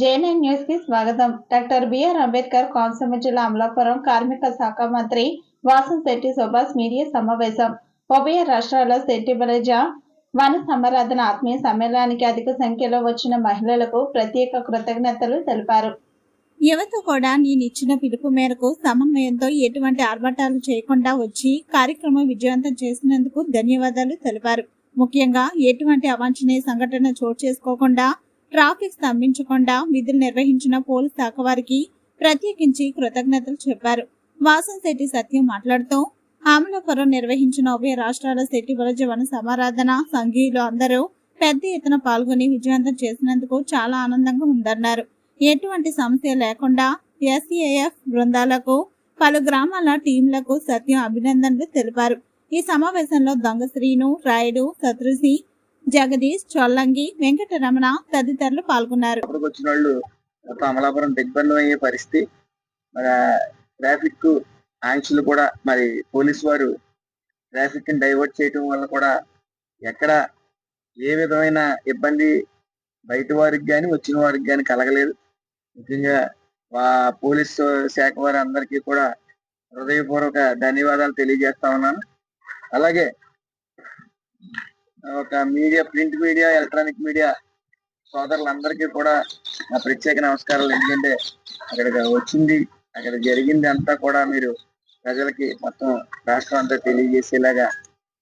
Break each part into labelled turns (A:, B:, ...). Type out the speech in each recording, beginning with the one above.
A: JNN news కి స్వాగతం doctor BR Ambedkar Konaseema జిల్లా అమలాపురం కార్మిక శాఖ మంత్రి వాసం శెట్టి సుభాష్ మీడియా సమావేశం ఉభయ రాష్ట్రాల శెట్టి బలజ వన సమరాధన ఆత్మీయ సమ్మేళనానికి అధిక సంఖ్యలో వచ్చిన మహిళలకు ప్రత్యేక కృతజ్ఞతలు తెలిపారు యువత కూడా నేను ఇచ్చిన పిలుపు మేరకు సమన్వయంతో ఎటువంటి ఆర్భటాలు చేయకుండా వచ్చి కార్యక్రమం విజయవంతం చేసినందుకు ధన్యవాదాలు తెలిపారు ముఖ్యంగా ఎటువంటి అవాంఛనీయ సంఘటన చోటు చేసుకోకుండా ట్రాఫిక్ స్తంభించకుండా విధులు నిర్వహించిన పోలీస్ శాఖ వారికి ప్రత్యేకించి కృతజ్ఞతలు చెప్పారు వాసన్ శెట్టి సత్యం మాట్లాడుతూ అమలాపురం నిర్వహించిన ఉభయ రాష్ట్రాల శెట్టి వలజవన సమారాధన సంఘీయులు అందరూ పెద్ద ఎత్తున పాల్గొని విజయవంతం చేసినందుకు చాలా ఆనందంగా ఉందన్నారు ఎటువంటి సమస్య లేకుండా ఎస్ఏఎఫ్ బృందాలకు పలు గ్రామాల టీంలకు సత్యం అభినందనలు తెలిపారు ఈ సమావేశంలో దొంగశ్రీను రాయుడు శత్రుసి జగదీష్ చొల్లంగి వెంకటరమణ తదితరులు పాల్గొన్నారు
B: మొత్తం అమలాపురం దిగ్బంధం అయ్యే పరిస్థితి మరి ట్రాఫిక్ ఆంక్షలు కూడా మరి పోలీసు వారు ట్రాఫిక్ ని డైవర్ట్ చేయటం వల్ల కూడా ఎక్కడ ఏ విధమైన ఇబ్బంది బయట వారికి కానీ వచ్చిన వారికి కానీ కలగలేదు ముఖ్యంగా పోలీసు శాఖ వారి అందరికీ కూడా హృదయపూర్వక ధన్యవాదాలు తెలియజేస్తా ఉన్నాను అలాగే ఒక media print media electronic media సోదరులందరికీ కూడా నా ప్రత్యేక నమస్కారాలు ఎందుకంటే అక్కడికి వచ్చింది అక్కడ జరిగింది అంతా కూడా మీరు ప్రజలకి మొత్తం రాష్ట్రం అంతా తెలియజేసేలాగా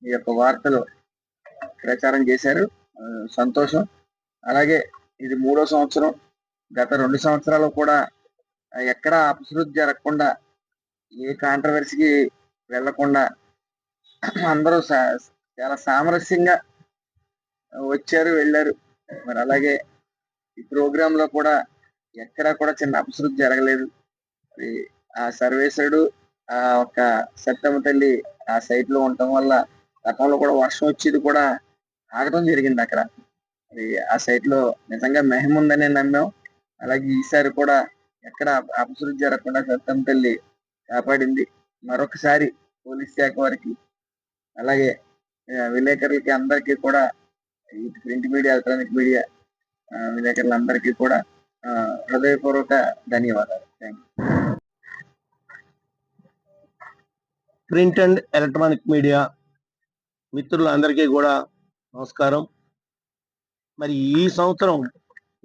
B: మీ యొక్క వార్తలు ప్రచారం చేశారు సంతోషం అలాగే ఇది మూడో సంవత్సరం గత రెండు సంవత్సరాలు కూడా ఎక్కడా అపశృద్ధి జరగకుండా ఏ కాంట్రవర్సీకి వెళ్లకుండా అందరూ చాలా సామరస్యంగా వచ్చారు వెళ్ళారు మరి అలాగే ఈ ప్రోగ్రామ్ లో కూడా ఎక్కడా కూడా చిన్న అపశృతి జరగలేదు మరి ఆ సర్వేశ్వరుడు ఆ ఒక సత్తమ్మ తల్లి ఆ సైట్ లో ఉండటం వల్ల గతంలో కూడా వర్షం వచ్చేది కూడా ఆగటం జరిగింది అక్కడ మరి ఆ సైట్ లో నిజంగా మెహం ఉందని నమ్మాం అలాగే ఈసారి కూడా ఎక్కడ అపశృతి జరగకుండా సత్తమ్మ తల్లి కాపాడింది మరొకసారి పోలీస్ శాఖ వారికి అలాగే విలేకరులకి అందరికీ కూడా ప్రింట్ మీడియా ఎలక్ట్రానిక్ మీడియా విలేకరులందరికీ కూడా హృదయపూర్వక ధన్యవాదాలు
C: ప్రింట్ అండ్ ఎలక్ట్రానిక్ మీడియా మిత్రులందరికీ కూడా నమస్కారం మరి ఈ సంవత్సరం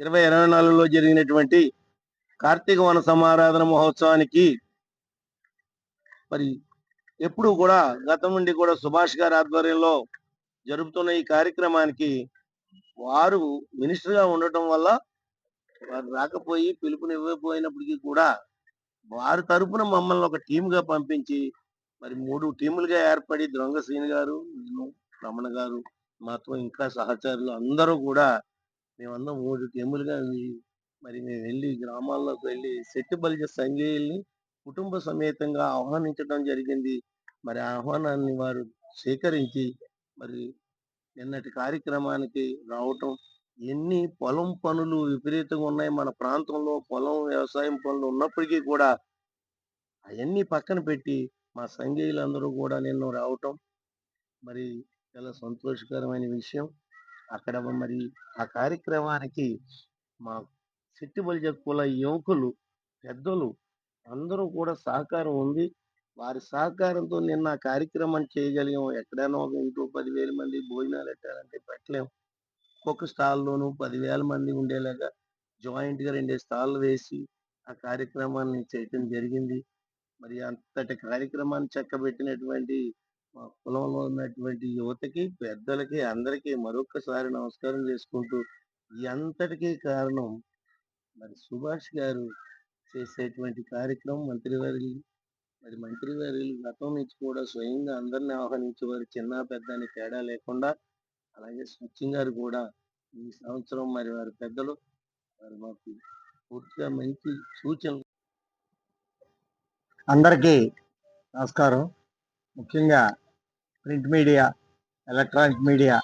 C: ఇరవై ఇరవై నాలుగులో జరిగినటువంటి కార్తీక వన సమారాధన మహోత్సవానికి మరి ఎప్పుడు కూడా గతం నుండి కూడా సుభాష్ గారి ఆధ్వర్యంలో జరుపుతున్న ఈ కార్యక్రమానికి వారు మినిస్టర్గా ఉండటం వల్ల వారు రాకపోయి పిలుపునివ్వకపోయినప్పటికీ కూడా వారి తరపున మమ్మల్ని ఒక టీమ్గా పంపించి మరి మూడు టీములుగా ఏర్పడి దొంగ శ్రీని గారు నేను రమణ గారు మాతో ఇంకా సహచరులు అందరూ కూడా మేమందరం మూడు టీములుగా మరి మేము వెళ్ళి గ్రామాల్లోకి వెళ్ళి సెట్టు బలిజ సంజయుల్ని కుటుంబ సమేతంగా ఆహ్వానించడం జరిగింది మరి ఆహ్వానాన్ని వారు స్వీకరించి మరి నిన్నటి కార్యక్రమానికి రావటం ఎన్ని పొలం పనులు విపరీతంగా ఉన్నాయి మన ప్రాంతంలో పొలం వ్యవసాయం పనులు ఉన్నప్పటికీ కూడా అవన్నీ పక్కన పెట్టి మా సంఘీయులందరూ కూడా నిన్ను రావటం మరి చాలా సంతోషకరమైన విషయం అక్కడ మరి ఆ కార్యక్రమానికి మా సిట్టిబలిజ కుల యువకులు పెద్దలు అందరూ కూడా సహకారం ఉంది వారి సహకారంతో నిన్న కార్యక్రమం చేయగలిగాం ఎక్కడైనా ఒక ఇంట్లో పదివేల మంది భోజనాలు పెట్టాలంటే పెట్టలేము ఒక్కొక్క స్టాల్లోనూ పదివేల మంది ఉండేలాగా జాయింట్గా రెండు స్టాల్ వేసి ఆ కార్యక్రమాన్ని చేయటం జరిగింది మరి అంతటి కార్యక్రమాన్ని చక్కబెట్టినటువంటి మా కులంలో ఉన్నటువంటి యువతకి పెద్దలకి అందరికీ మరొకసారి నమస్కారం చేసుకుంటూ ఎంతటికీ కారణం మరి సుభాష్ గారు చేసేటువంటి కార్యక్రమం మంత్రివర్యులు మరి మంత్రి గారి గతం నుంచి కూడా స్వయంగా అందరిని ఆహ్వానించేవారు చిన్న పెద్ద అని తేడా లేకుండా అలాగే గారు కూడా ఈ సంవత్సరం మరి వారి పెద్దలు వారు మాకు పూర్తిగా మంచి సూచనలు
D: అందరికీ నమస్కారం ముఖ్యంగా ప్రింట్ మీడియా ఎలక్ట్రానిక్ మీడియా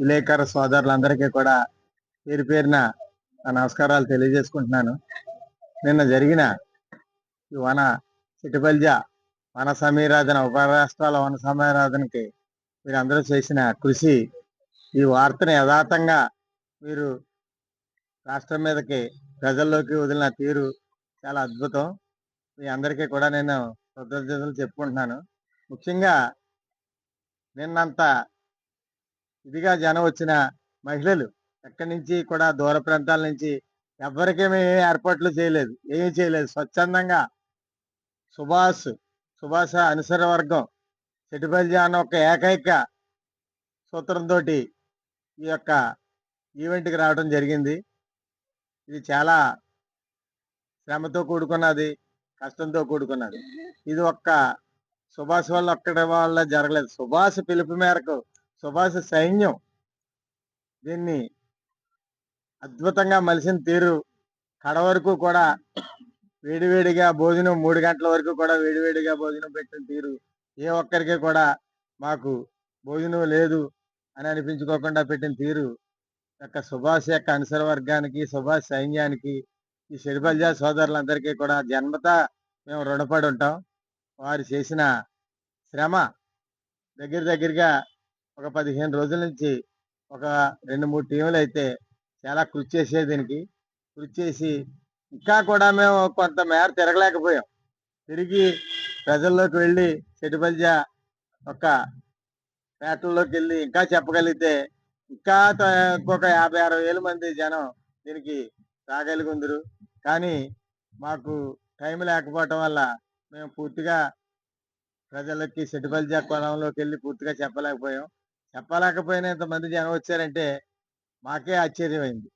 D: విలేకర సోదరులందరికీ కూడా పేరు పేరున నమస్కారాలు తెలియజేసుకుంటున్నాను నిన్న జరిగిన ఈ వన చిటిపల్జ వన సమీరాధన ఉపరాష్ట్రాల రాష్ట్రాల వన సమీరాధనకి మీరందరూ చేసిన కృషి ఈ వార్తను యథాతంగా మీరు రాష్ట్రం మీదకి ప్రజల్లోకి వదిలిన తీరు చాలా అద్భుతం మీ అందరికీ కూడా నేను కృతజ్ఞతలు చెప్పుకుంటున్నాను ముఖ్యంగా నిన్నంత ఇదిగా జనం వచ్చిన మహిళలు ఎక్కడి నుంచి కూడా దూర ప్రాంతాల నుంచి ఎవరికేమీ ఏర్పాట్లు చేయలేదు ఏమీ చేయలేదు స్వచ్ఛందంగా సుభాష్ సుభాష అనుసర వర్గం సెటిపల్లి అన్న ఒక ఏకైక సూత్రంతో ఈ యొక్క ఈవెంట్కి రావడం జరిగింది ఇది చాలా శ్రమతో కూడుకున్నది కష్టంతో కూడుకున్నది ఇది ఒక్క సుభాష్ వల్ల ఒక్కడి వల్ల జరగలేదు సుభాష్ పిలుపు మేరకు సుభాష్ సైన్యం దీన్ని అద్భుతంగా మలిసిన తీరు కడ వరకు కూడా వేడివేడిగా భోజనం మూడు గంటల వరకు కూడా వేడివేడిగా భోజనం పెట్టిన తీరు ఏ ఒక్కరికి కూడా మాకు భోజనం లేదు అని అనిపించుకోకుండా పెట్టిన తీరు యొక్క సుభాష్ యొక్క అనుసర వర్గానికి సుభాష్ సైన్యానికి ఈ షెడిబల్జా సోదరులందరికీ కూడా జన్మతా మేము రుణపడి ఉంటాం వారు చేసిన శ్రమ దగ్గర దగ్గరగా ఒక పదిహేను రోజుల నుంచి ఒక రెండు మూడు టీములు అయితే చాలా కృషి చేసే దీనికి కృషి చేసి ఇంకా కూడా మేము కొంత మేర తిరగలేకపోయాం తిరిగి ప్రజల్లోకి వెళ్ళి చెటిబల్జ ఒక పేటల్లోకి వెళ్ళి ఇంకా చెప్పగలిగితే ఇంకా ఇంకొక యాభై అరవై వేల మంది జనం దీనికి రాగలిగుందరు కానీ మాకు టైం లేకపోవటం వల్ల మేము పూర్తిగా ప్రజలకి సెటిపల్జ కోణంలోకి వెళ్ళి పూర్తిగా చెప్పలేకపోయాం చెప్పలేకపోయినంత మంది జనం వచ్చారంటే మాకే ఆశ్చర్యమైంది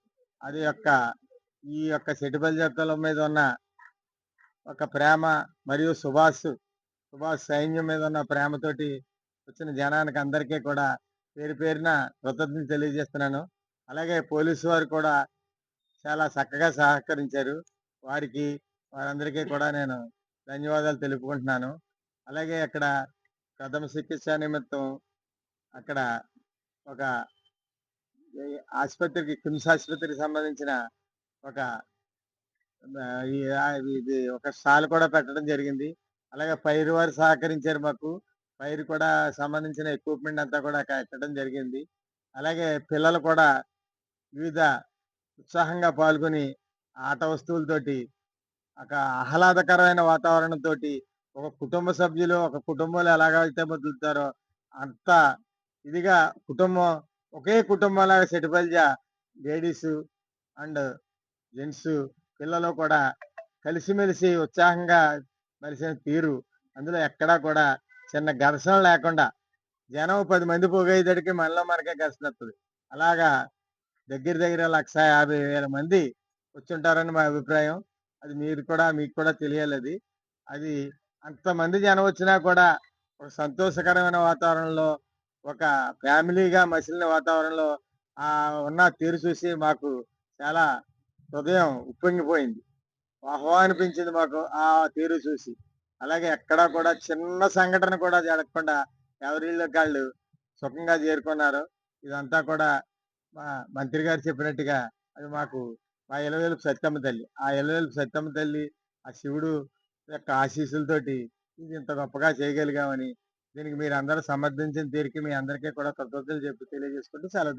D: అది యొక్క ఈ యొక్క చెట్టుబల్జక్కల మీద ఉన్న ఒక ప్రేమ మరియు సుభాష్ సుభాష్ సైన్యం మీద ఉన్న ప్రేమతోటి వచ్చిన జనానికి అందరికీ కూడా పేరు పేరున కృతజ్ఞతలు తెలియజేస్తున్నాను అలాగే పోలీసు వారు కూడా చాలా చక్కగా సహకరించారు వారికి వారందరికీ కూడా నేను ధన్యవాదాలు తెలుపుకుంటున్నాను అలాగే అక్కడ ప్రథమ చికిత్స నిమిత్తం అక్కడ ఒక ఆసుపత్రికి కిమ్స్ ఆసుపత్రికి సంబంధించిన ఒక ఇది ఒక స్టాల్ కూడా పెట్టడం జరిగింది అలాగే పైరు వారు సహకరించారు మాకు పైరు కూడా సంబంధించిన ఎక్విప్మెంట్ అంతా కూడా కట్టడం జరిగింది అలాగే పిల్లలు కూడా వివిధ ఉత్సాహంగా పాల్గొని ఆట వస్తువులతోటి ఒక ఆహ్లాదకరమైన వాతావరణంతో ఒక కుటుంబ సభ్యులు ఒక కుటుంబంలో ఎలాగైతే మొదలుతారో అంత ఇదిగా కుటుంబం ఒకే కుటుంబంలాగా సెటిపల్జా లేడీస్ అండ్ జెంట్స్ పిల్లలు కూడా కలిసిమెలిసి ఉత్సాహంగా మలిసిన తీరు అందులో ఎక్కడా కూడా చిన్న ఘర్షణ లేకుండా జనం పది మంది పోగేదడికి మనలో మనకే ఘర్షణ వస్తుంది అలాగా దగ్గర దగ్గర లక్ష యాభై వేల మంది వచ్చుంటారని మా అభిప్రాయం అది మీరు కూడా మీకు కూడా తెలియాలి అది అంతమంది జనం వచ్చినా కూడా ఒక సంతోషకరమైన వాతావరణంలో ఒక ఫ్యామిలీగా మసిలిన వాతావరణంలో ఆ ఉన్న తీరు చూసి మాకు చాలా హృదయం ఉప్పొంగిపోయింది ఆహ్వానిపించింది మాకు ఆ తీరు చూసి అలాగే ఎక్కడా కూడా చిన్న సంఘటన కూడా జరగకుండా ఎవరిలో కాళ్ళు సుఖంగా చేరుకున్నారు ఇదంతా కూడా మా మంత్రి గారు చెప్పినట్టుగా అది మాకు మా ఇలవేలుపు సత్యమ్మ తల్లి ఆ ఇలవేలుపు సత్యమ్మ తల్లి ఆ శివుడు యొక్క ఆశీస్సులతోటి ఇది ఇంత గొప్పగా చేయగలిగామని దీనికి మీరు అందరూ సమర్థించిన తీరికి మీ అందరికీ కూడా కృతజ్ఞతలు చెప్పి తెలియజేసుకుంటూ సెలవు